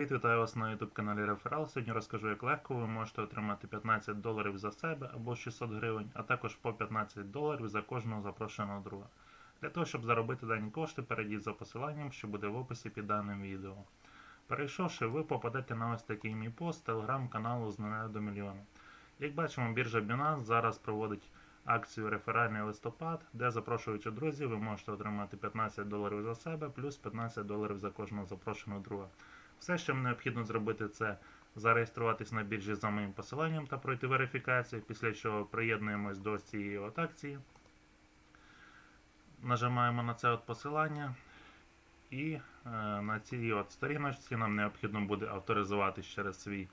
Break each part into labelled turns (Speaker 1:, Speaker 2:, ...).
Speaker 1: Вітаю вас на YouTube каналі Реферал. Сьогодні розкажу, як легко ви можете отримати 15 доларів за себе або 600 гривень, а також по 15 доларів за кожного запрошеного друга. Для того, щоб заробити дані кошти, перейдіть за посиланням, що буде в описі під даним відео. Перейшовши, ви попадете на ось такий мій пост телеграм-каналу з 0 до мільйона. Як бачимо, біржа Binance зараз проводить акцію Реферальний листопад, де запрошуючи друзів, ви можете отримати 15 доларів за себе, плюс 15 доларів за кожного запрошеного друга. Все, що вам необхідно зробити, це зареєструватись на біржі за моїм посиланням та пройти верифікацію, після чого приєднуємось до цієї от акції. Нажимаємо на це от посилання. І е, на цій от сторіночці нам необхідно буде авторизуватись через, свій,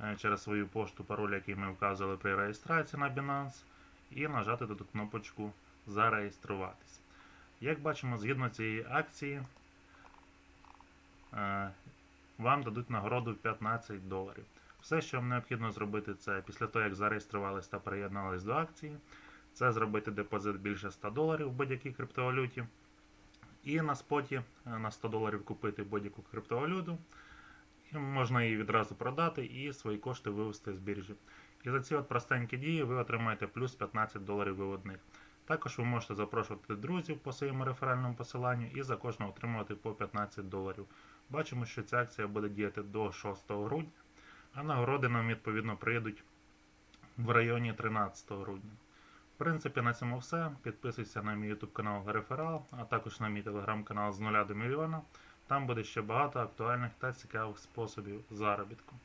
Speaker 1: е, через свою пошту, пароль, який ми вказували при реєстрації на Binance, і нажати тут кнопочку Зареєструватись. Як бачимо, згідно цієї акції, е, вам дадуть нагороду 15 доларів. Все, що вам необхідно зробити, це після того, як зареєструвались та приєднались до акції, це зробити депозит більше 100 доларів в будь-якій криптовалюті. І на споті е, на 100 доларів купити будь-яку криптовалюту. І можна її відразу продати і свої кошти вивести з біржі. І за ці от простенькі дії ви отримаєте плюс 15 доларів виводних. Також ви можете запрошувати друзів по своєму реферальному посиланню і за кожного отримувати по 15 доларів. Бачимо, що ця акція буде діяти до 6 грудня, а нагороди нам відповідно приїдуть в районі 13 грудня. В принципі, на цьому все. Підписуйся на мій YouTube канал Реферал, а також на мій телеграм-канал з 0 до мільйона. Там буде ще багато актуальних та цікавих способів заробітку.